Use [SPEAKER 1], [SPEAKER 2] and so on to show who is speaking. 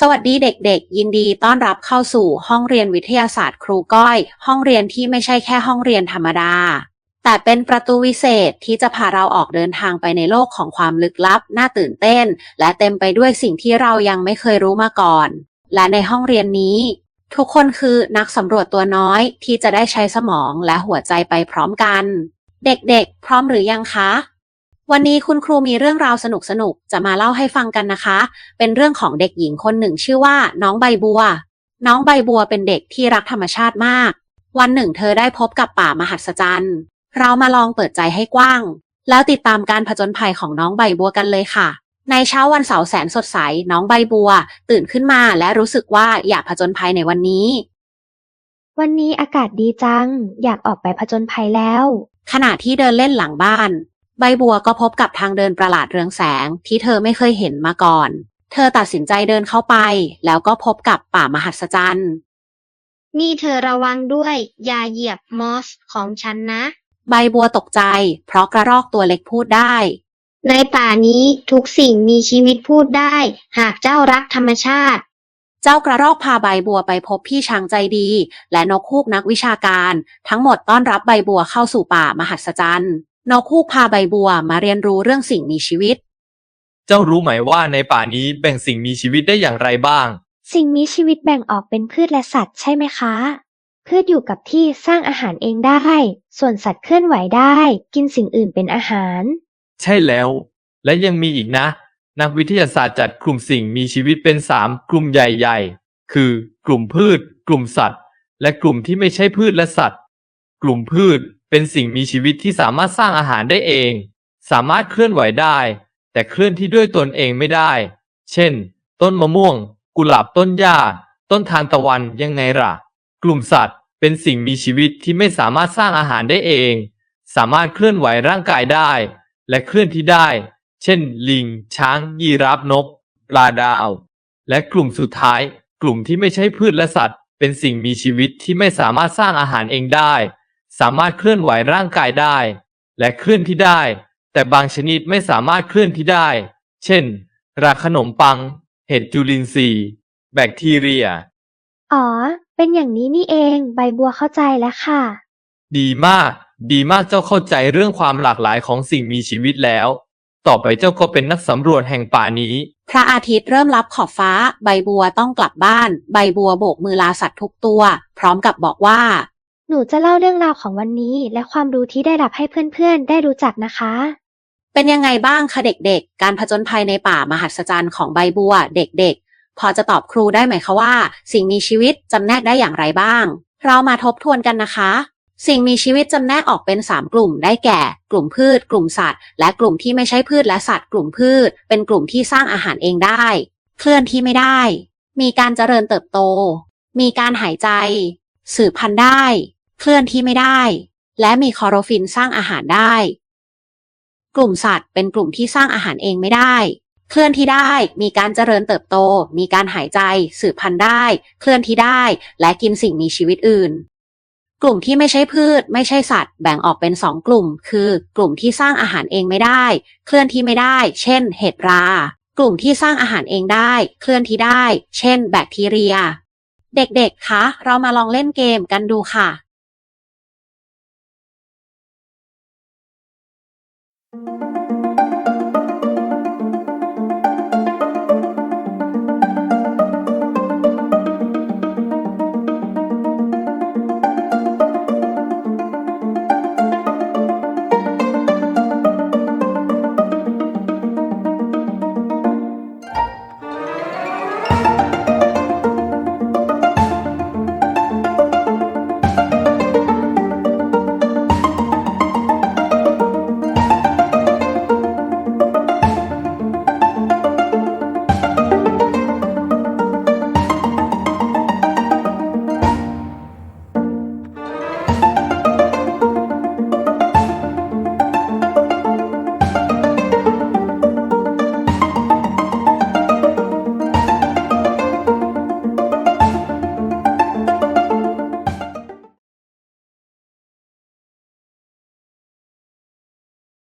[SPEAKER 1] สวัสดีเด็กๆ ยินดีต้อนรับเข้าสู่ห้องเรียนวิทยาศาสตร์ครูก้อย ห้องเรียนที่ไม่ใช่แค่ห้องเรียนธรรมดา แต่เป็นประตูวิเศษที่จะพาเราออกเดินทางไปในโลกของความลึกลับ น่าตื่นเต้น และเต็มไปด้วยสิ่งที่เรายังไม่เคยรู้มาก่อน และในห้องเรียนนี้ ทุกคนคือนักสำรวจตัวน้อยที่จะได้ใช้สมองและหัวใจไปพร้อมกัน เด็กๆ พร้อมหรือยังคะ วันนี้คุณครูมีเรื่องราวสนุกๆจะมาเล่าให้ฟังกันนะคะ เป็นเรื่องของเด็กหญิงคนหนึ่งชื่อว่า น้องใบบัว น้องใบบัวเป็นเด็กที่รักธรรมชาติมาก วันหนึ่งเธอได้พบกับป่ามหัศจรรย์ เรามาลองเปิดใจให้กว้าง แล้วติดตามการผจญภัยของน้องใบบัวกันเลยค่ะ ในเช้าวันเสาร์แสนสดใส น้องใบบัว ตื่นขึ้นมาและรู้สึกว่าอยากผจญภัยในวันนี้
[SPEAKER 2] วันนี้อากาศดีจัง อยากออกไปผจญภัยแล้ว
[SPEAKER 1] ขณะที่เดินเล่นหลังบ้าน ใบบัวก็พบกับทางเดินประหลาดเรืองแสงที่เธอไม่เคยเห็นมาก่อน เธอตัดสินใจเดินเข้าไป แล้วก็พบกับป่ามหัศจรรย์
[SPEAKER 3] นี่เธอระวังด้วย อย่าเหยียบมอสของฉันนะ
[SPEAKER 1] ใบบัวตกใจ เพราะกระรอกตัวเล็กพูดได้
[SPEAKER 3] ในป่านี้ทุกสิ่งมีชีวิตพูดได้ หากเจ้ารักธรรมชาติ
[SPEAKER 1] เจ้ากระรอกพาใบบัวไปพบพี่ช้างใจดี และนกฮูกนักวิชาการ ทั้งหมดต้อนรับใบบัวเข้าสู่ป่ามหัศจรรย์ นกฮูกพาใบบัวมาเรียนรู้เรื่องสิ่งมีชีวิต
[SPEAKER 4] เจ้ารู้ไหมว่าในป่านี้แบ่งสิ่งมีชีวิตได้อย่างไรบ้าง
[SPEAKER 2] สิ่งมีชีวิตแบ่งออกเป็นพืชและสัตว์ใช่ไหมคะ พืชอยู่กับที่สร้างอาหารเองได้ ส่วนสัตว์เคลื่อนไหวได้ กินสิ่งอื่นเป็นอาหาร
[SPEAKER 4] ใช่แล้ว และยังมีอีกนะ นักวิทยาศาสตร์จัดกลุ่มสิ่งมีชีวิตเป็นสามกลุ่มใหญ่ๆ คือกลุ่มพืช กลุ่มสัตว์ และกลุ่มที่ไม่ใช่พืชและสัตว์ กลุ่มพืช เป็นสิ่งมีชีวิตที่สามารถสร้างอาหารได้เอง สามารถเคลื่อนไหวได้ แต่เคลื่อนที่ด้วยตนเองไม่ได้ เช่น ต้นมะม่วง กุหลาบต้นหญ้า ต้นทานตะวันยังไงล่ะ กลุ่มสัตว์ เป็นสิ่งมีชีวิตที่ไม่สามารถสร้างอาหารได้เอง สามารถเคลื่อนไหวร่างกายได้ และเคลื่อนที่ได้ เช่น ลิง ช้าง ยีราฟนก ปลาดาว และกลุ่มสุดท้าย กลุ่มที่ไม่ใช่พืชและสัตว์ เป็นสิ่งมีชีวิตที่ไม่สามารถสร้างอาหารเองได้ สามารถเคลื่อนไหวร่างกายได้ และเคลื่อนที่ได้ แต่บางชนิดไม่สามารถเคลื่อนที่ได้ เช่น รากขนมปัง เห็ดจุลินทรีย์ แบคทีเรีย
[SPEAKER 2] อ๋อ เป็นอย่างนี้นี่เองใบบัวเข้าใจแล้วค่ะ
[SPEAKER 4] ดีมาก ดีมากเจ้าเข้าใจเรื่องความหลากหลายของสิ่งมีชีวิตแล้ว ต่อไปเจ้าก็เป็นนักสำรวจแห่งป่านี้
[SPEAKER 1] พระอาทิตย์เริ่มลับขอบฟ้า ใบบัวต้องกลับบ้าน ใบบัวโบกมือลาสัตว์ทุกตัว พร้อมกับบอกว่า
[SPEAKER 2] หนูจะเล่าเรื่องราวของวันนี้ และความรู้ที่ได้รับให้เพื่อนๆ ได้รู้จักนะคะ
[SPEAKER 1] เป็นยังไงบ้างคะเด็กๆ การผจญภัยในป่ามหัศจรรย์ของใบบัว เด็กๆ พอจะตอบครูได้ไหมคะว่า สิ่งมีชีวิตจำแนกได้อย่างไรบ้าง เรามาทบทวนกันนะคะ สิ่งมีชีวิตจำแนกออกเป็น 3 กลุ่มได้แก่ กลุ่มพืช กลุ่มสัตว์ และกลุ่มที่ไม่ใช่พืชและสัตว์ กลุ่มพืช เป็นกลุ่มที่สร้างอาหารเองได้ เคลื่อนที่ไม่ได้ มีการเจริญเติบโต มีการหายใจ สืบพันธุ์ได้ เคลื่อนที่ไม่ได้ และมีคลอโรฟิลสร้างอาหารได้ กลุ่มสัตว์เป็นกลุ่มที่สร้างอาหารเองไม่ได้ เคลื่อนที่ได้ มีการเจริญเติบโต มีการหายใจ สืบพันธุ์ได้ เคลื่อนที่ได้ และกินสิ่งมีชีวิตอื่น กลุ่มที่ไม่ใช่พืช ไม่ใช่สัตว์ แบ่งออกเป็นสองกลุ่ม คือ กลุ่มที่สร้างอาหารเองไม่ได้ เคลื่อนที่ไม่ได้ เช่น เห็ดรา กลุ่มที่สร้างอาหารเองได้ เคลื่อนที่ได้ เช่น แบคทีเรียเด็กๆ คะ เรามาลองเล่นเกมกันดูค่ะ「